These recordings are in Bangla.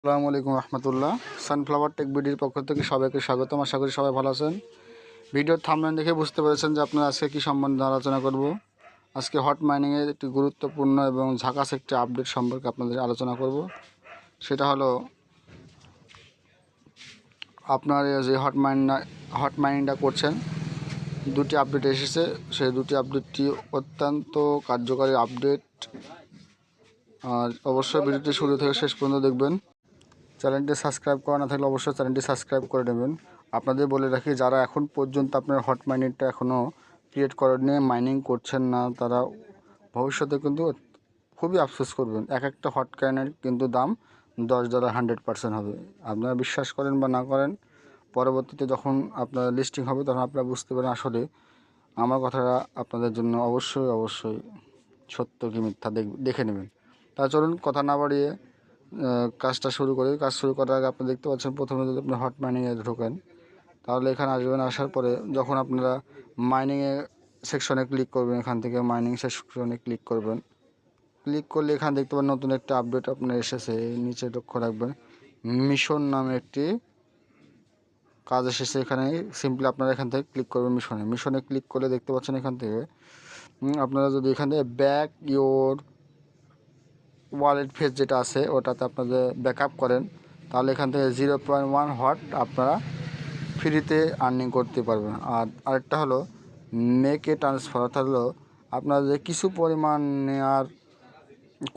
আসসালামু আলাইকুম রহমতুল্লাহ। সানফ্লাওয়ার টেক বিডির পক্ষ থেকে সবাইকে স্বাগতম। আশা করি সবাই ভালো আছেন। ভিডিওর থামলাইন দেখে বুঝতে পেরেছেন যে আপনারা আজকে কী সম্বন্ধে আলোচনা করব। আজকে হট মাইনিংয়ের একটি গুরুত্বপূর্ণ এবং ঝাঁকাস একটি আপডেট সম্পর্কে আপনাদের আলোচনা করব। সেটা হলো, আপনার যে হট মাইন হট মাইনিংটা করছেন, দুটি আপডেট এসেছে। সেই দুটি আপডেটটি অত্যন্ত কার্যকারী আপডেট আর অবশ্যই ভিডিওটি শুরু থেকে শেষ পর্যন্ত দেখবেন। চ্যানেলটি সাবস্ক্রাইব করা না থাকলে অবশ্যই চ্যানেলটি সাবস্ক্রাইব করে নেবেন। আপনাদের বলে রাখি, যারা এখন পর্যন্ত আপনার হট মাইনিংটা এখনও ক্রিয়েট করার নিয়ে মাইনিং করছেন না, তারা ভবিষ্যতে কিন্তু খুবই আফসোস করবেন। এক একটা হট কয়েনের কিন্তু দাম দশ ডলার হান্ড্রেড পার্সেন্ট হবে। আপনারা বিশ্বাস করেন বা না করেন, পরবর্তীতে যখন আপনার লিস্টিং হবে তখন আপনারা বুঝতে পারেন আসলে আমার কথাটা আপনাদের জন্য অবশ্যই অবশ্যই সত্য কি মিথ্যা দেখে নেবেন। তা চলুন, কথা না বাড়িয়ে কাজটা শুরু করি। কাজ শুরু করার আগে আপনি দেখতে পাচ্ছেন, প্রথমে যদি আপনি হট মাইনিংয়ে ঢোকেন, তাহলে এখানে আসবেন, আসার পরে যখন আপনারা মাইনিংয়ে সেকশনে ক্লিক করবেন, এখান থেকে মাইনিং সেকশনে ক্লিক করবেন। ক্লিক করলে এখানে দেখতে পাবেন নতুন একটা আপডেট আপনার এসেছে, নিচে লক্ষ্য রাখবেন। মিশন নামে একটি কাজ এসেছে এখানে সিম্পলি আপনারা এখান থেকে ক্লিক করবেন মিশনে মিশনে ক্লিক করলে দেখতে পাচ্ছেন এখান থেকে আপনারা যদি এখান থেকে ব্যাক ইয়োর ওয়ালেট ফেস যেটা আছে, ওটাতে আপনাদের ব্যাকআপ করেন, তাহলে এখান থেকে জিরো পয়েন্ট ওয়ান হট আপনারা ফ্রিতে আর্নিং করতে পারবেন। আর আরেকটা হলো মেকে ট্রান্সফার অর্থাৎ হলো আপনারা যে কিছু পরিমাণ নেওয়ার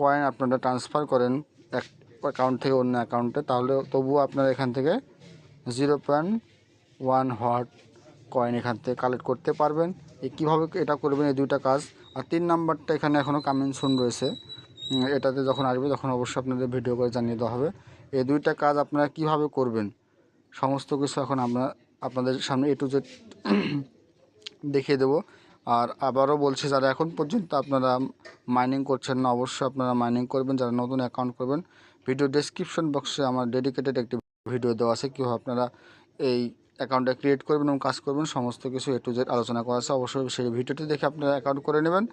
কয়েন আপনারা ট্রান্সফার করেন এক অ্যাকাউন্ট থেকে অন্য অ্যাকাউন্টে তাহলে তবুও আপনারা এখান থেকে zero point one hot coin এখান থেকে কালেক্ট করতে পারবেন। এই কীভাবে এটা করবেন, এই দুইটা কাজ। আর তিন নাম্বারটা এখানে এখনও কামিং শুন রয়েছে। এটাতে যখন আসবে, তখন অবশ্যই আপনাদের ভিডিও করে জানিয়ে দেওয়া হবে। এই দুইটা কাজ আপনারা কীভাবে করবেন, সমস্ত কিছু এখন আমরা আপনাদের সামনে এ টু জেড দেখিয়ে দেবো। আর আবারও বলছি, যারা এখন পর্যন্ত আপনারা মাইনিং করছেন না, অবশ্যই আপনারা মাইনিং করবেন। যারা নতুন অ্যাকাউন্ট করবেন ভিডিও ডেসক্রিপশন বক্সে আমার ডেডিকেটেড একটি ভিডিও দেওয়া আছে। কীভাবে আপনারা এই অ্যাকাউন্টটা ক্রিয়েট করবেন এবং কাজ করবেন, সমস্ত কিছু এ টু জেড আলোচনা করা আছে। অবশ্যই সেই ভিডিওটি দেখে আপনারা অ্যাকাউন্ট করে নেবেন।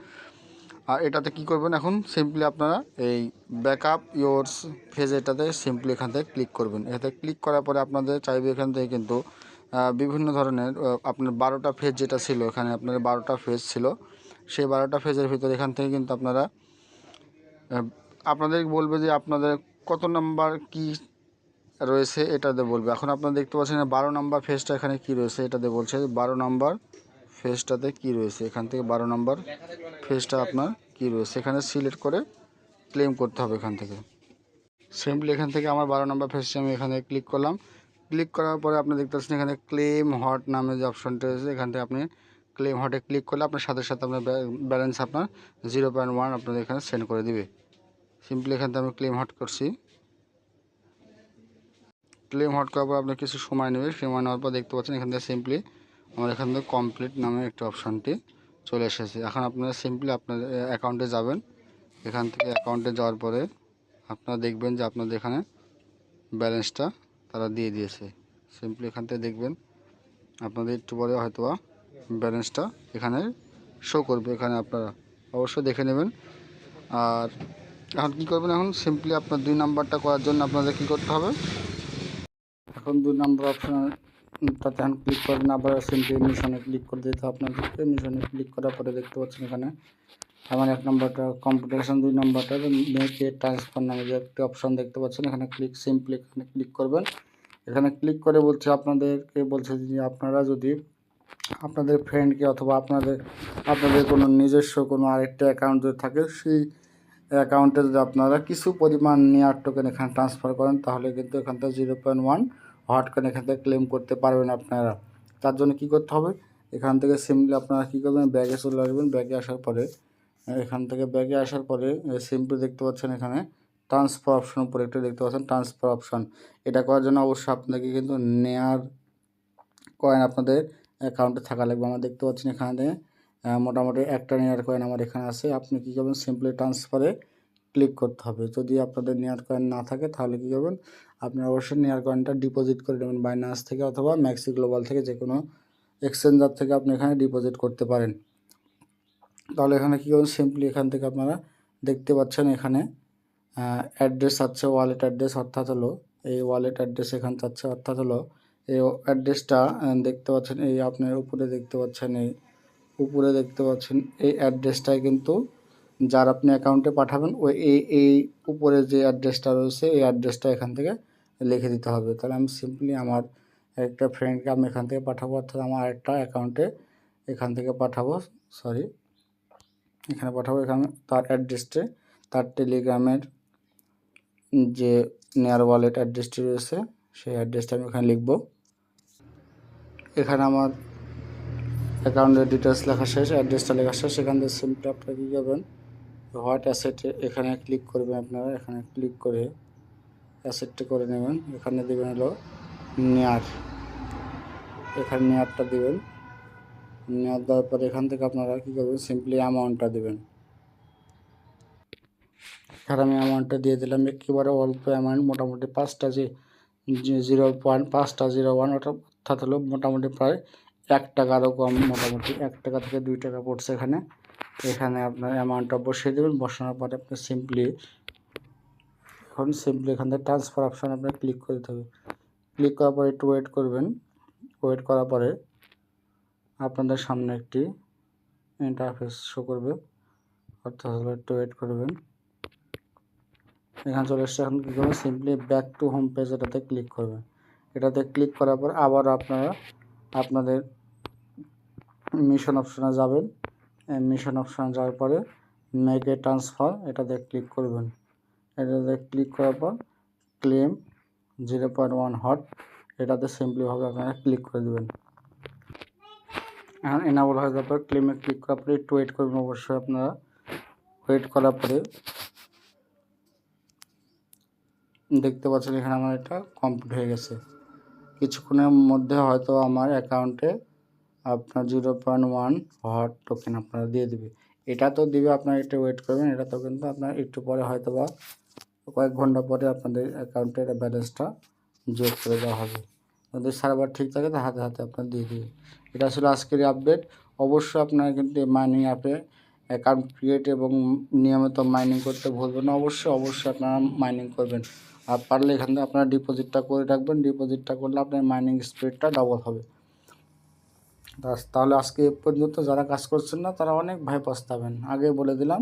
আর এটাতে কি করবেন এখন? সিম্পলি আপনারা এই ব্যাকআপ ইয়োরস ফেজ এটাতে সিম্পলি এখান থেকে ক্লিক করবেন। এটাতে ক্লিক করার পরে আপনাদের চাইবে এখান থেকে কিন্তু বিভিন্ন ধরনের আপনার বারোটা ফেজ যেটা ছিল, এখানে আপনার বারোটা ফেজ ছিল। সেই বারোটা ফেজের ভিতরে এখান থেকে কিন্তু আপনারা আপনাদের বলবে যে আপনাদের কত নাম্বার কি রয়েছে এটাতে বলবে। এখন আপনারা দেখতে পাচ্ছেন বারো নাম্বার ফেজটা এখানে কি রয়েছে এটাতে বলছে। বারো নাম্বার ফেজটাতে কি রয়েছে? এখান থেকে বারো নম্বর ফেসটা আপনার কি রয়েছে? এখানে সিলেক্ট করে ক্লেম করতে হবে এখান থেকে। সিম্পলি এখান থেকে আমার বারো নাম্বার ফেজটা আমি এখানে ক্লিক করলাম। ক্লিক করার পরে আপনি দেখতে পাচ্ছেন এখানে ক্লেম হট নামে যে অপশনটা রয়েছে, এখান থেকে আপনি ক্লেম হটে ক্লিক করলে আপনার সাথে সাথে আপনার ব্যালেন্স আপনার জিরো পয়েন্ট ওয়ান আপনাদের এখানে সেন্ড করে দিবে। সিম্পলি এখান থেকে আমি ক্লেম হট করছি। ক্লেম হট করার পর আপনার কিছু সময় নেবে সময় নেওয়ার পর দেখতে পাচ্ছেন এখান থেকে সিম্পলি আমার এখান থেকে কমপ্লিট নামে একটি অপশানটি চলে এসেছে। এখন আপনারা সিম্পলি আপনার অ্যাকাউন্টে যাবেন। এখান থেকে অ্যাকাউন্টে যাওয়ার পরে আপনারা দেখবেন যে আপনাদের এখানে ব্যালেন্সটা তারা দিয়ে দিয়েছে। সিম্পলি এখান থেকে দেখবেন আপনাদের একটু পরে হয়তোবা ব্যালেন্সটা এখানে শো করবে। এখানে আপনারা অবশ্যই দেখে নেবেন। আর এখন কী করবেন এখন? সিম্পলি আপনার দুই নাম্বারটা করার জন্য আপনাদের কী করতে হবে? এখন দুই নাম্বার অপশান তাতে এখন ক্লিক করবেন আবার সিম্পলি মিশনে ক্লিক করে দিতে আপনাদেরকে। মিশনে ক্লিক করার পরে দেখতে পাচ্ছেন এখানে আমার এক নম্বরটা কম্পিউটেশন দুই নম্বরটা মেকে ট্রান্সফার নামে যে একটি অপশান দেখতে পাচ্ছেন। এখানে ক্লিক সিম্পলি এখানে ক্লিক করবেন। এখানে ক্লিক করে বলছে আপনাদেরকে বলছে যে আপনারা যদি আপনাদের ফ্রেন্ডকে অথবা আপনাদের আপনাদের কোনো নিজস্ব কোনো আরেকটা অ্যাকাউন্ট যদি থাকে, সেই অ্যাকাউন্টে যদি আপনারা কিছু পরিমাণ নেয়ার টোকেন এখানে ট্রান্সফার করেন, তাহলে কিন্তু এখান থেকে জিরো পয়েন্ট ওয়ান হট এখান থেকে ক্লেম করতে পারবেন আপনারা। তার জন্য কী করতে হবে? এখান থেকে সিম্পলি আপনারা কী করবেন? ব্যাগে চলে আসবেন। ব্যাগে আসার পরে এখান থেকে ব্যাগে আসার পরে সিম্পলি দেখতে পাচ্ছেন এখানে। ট্রান্সফার অপশন উপরে একটা দেখতে পাচ্ছেন। ট্রান্সফার অপশন এটা করার জন্য অবশ্যই আপনাকে কিন্তু নেয়ার কয়েন আপনাদের অ্যাকাউন্টে থাকা লাগবে। আমরা দেখতে পাচ্ছেন এখানে মোটামুটি একটা নেয়ার কয়েন আমার এখানে আছে। আপনি কী করবেন? সিম্পলি ট্রান্সফারে ক্লিক করতে হবে। যদি আপনাদের নেয়ার কয়েন না থাকে, তাহলে কী করবেন? আপনি অবশ্যই নেয়ার কয়েনটা ডিপোজিট করে নেবেন বাইনান্স থেকে অথবা ম্যাক্সি গ্লোবাল থেকে যে কোনো এক্সচেঞ্জার থেকে আপনি এখানে ডিপোজিট করতে পারেন। তাহলে এখানে কী করুন সিম্পলি এখান থেকে আপনারা দেখতে পাচ্ছেন এখানে অ্যাড্রেস আছে ওয়ালেট অ্যাড্রেস অর্থাৎ হলো, এই ওয়ালেট অ্যাড্রেস এখান চাচ্ছে অর্থাৎ হলো, এই অ্যাড্রেসটা দেখতে পাচ্ছেন, এই আপনার উপরে দেখতে পাচ্ছেন, এই উপরে দেখতে পাচ্ছেন, এই অ্যাড্রেসটাই কিন্তু যার আপনি অ্যাকাউন্টে পাঠাবেন, ওই, এই এই উপরে যে অ্যাড্রেসটা রয়েছে, এই অ্যাড্রেসটা এখান থেকে লিখে দিতে হবে। তাহলে আমি সিম্পলি আমার একটা ফ্রেন্ডকে আমি এখান থেকে পাঠাবো, অর্থাৎ আমার একটা অ্যাকাউন্টে এখান থেকে পাঠাবো সরি এখানে পাঠাবো। এখানে তার অ্যাড্রেসটে তার টেলিগ্রামের যে নেয়ার ওয়ালেট অ্যাড্রেসটি রয়েছে, সেই অ্যাড্রেসটা আমি এখানে লিখব। এখানে আমার অ্যাকাউন্টের ডিটেলস লেখা শেষ অ্যাড্রেসটা লেখা শেষ। সেখান থেকে সিম্পলি আপনারা করবেন হোয়াট অ্যাসেটে এখানে ক্লিক করবেন আপনারা, এখানে ক্লিক করে অ্যাসেটটা করে নেবেন। এখানে দেবেন হলো নেয়ার। এখানে নেয়ারটা দেবেন। নেয়ার দেওয়ার পরে এখান থেকে আপনারা কী করবেন? সিম্পলি অ্যামাউন্টটা দেবেন। এখানে আমি অ্যামাউন্টটা দিয়ে দিলাম। একেবারে অল্প অ্যামাউন্ট মোটামুটি পাঁচটা যে জিরো পয়েন্ট পাঁচটা জিরো ওয়ান ওটা অর্থাৎ হলো মোটামুটি প্রায় এক টাকারও কম, মোটামুটি এক টাকা থেকে দুই টাকা পড়ছে এখানে। এখানে আপনার অ্যামাউন্টটা বসিয়ে দেবেন। বসানোর পরে আপনি সিম্পলি এখন সিম্পলি এখান থেকে ট্রান্সফার অপশান আপনার ক্লিক করে দিতে হবে। ক্লিক করার পরে একটু ওয়েট করবেন। ওয়েট করার পরে আপনাদের সামনে একটি ইন্টারফেস শো করবে। অর্থাৎ হলো একটু ওয়েট করবেন। এখানে চলে এসছে, এখন কী করবেন? Simply back to home page এটাতে ক্লিক করবেন। এটাতে ক্লিক করার পর আবার আপনারা আপনাদের মিশন অপশানে যাবেন। মিশন অপশানে যাওয়ার পরে মেক ট্রান্সফার এটাতে ক্লিক করবেন। এটাতে ক্লিক করার পর claim zero point one hot এটাতে সিম্পলিভাবে আপনারা ক্লিক করে দেবেন। এখন এনাবল হয়ে যাওয়ার পর ক্লেমে ক্লিক করার পরে একটু ওয়েট করবেন অবশ্যই আপনারা। ওয়েট করার পরে দেখতে পাচ্ছেন এখানে আমার এটা কমপ্লিট হয়ে গেছে। কিছুক্ষণের মধ্যে হয়তো আমার অ্যাকাউন্টে আপনার zero point one hot token আপনারা দিয়ে দেবে। এটা তো দিবে, আপনারা একটু ওয়েট করবেন এটা তো কিন্তু আপনার একটু পরে হয়তো বা কয়েক ঘণ্টা পরে আপনাদের অ্যাকাউন্টে ব্যালেন্সটা যোগ করে দেওয়া হবে। যদি সার্ভার ঠিক থাকে তো হাতে হাতে আপনার দিয়ে দিবে। এটা ছিল আজকের আপডেট অবশ্যই আপনারা কিন্তু মাইনিং অ্যাপে অ্যাকাউন্ট ক্রিয়েট এবং নিয়মিত মাইনিং করতে ভুলবেন না। অবশ্যই অবশ্যই আপনারা মাইনিং করবেন। আর পারলে এখান থেকে আপনারা ডিপোজিটটা করে রাখবেন। ডিপোজিটটা করলে আপনার মাইনিং স্পিডটা ডবল হবে। তাহলে আজকে এ পর্যন্ত যারা কাজ করছেন না, তারা অনেক ভয় পস্তাবেন। আগে বলে দিলাম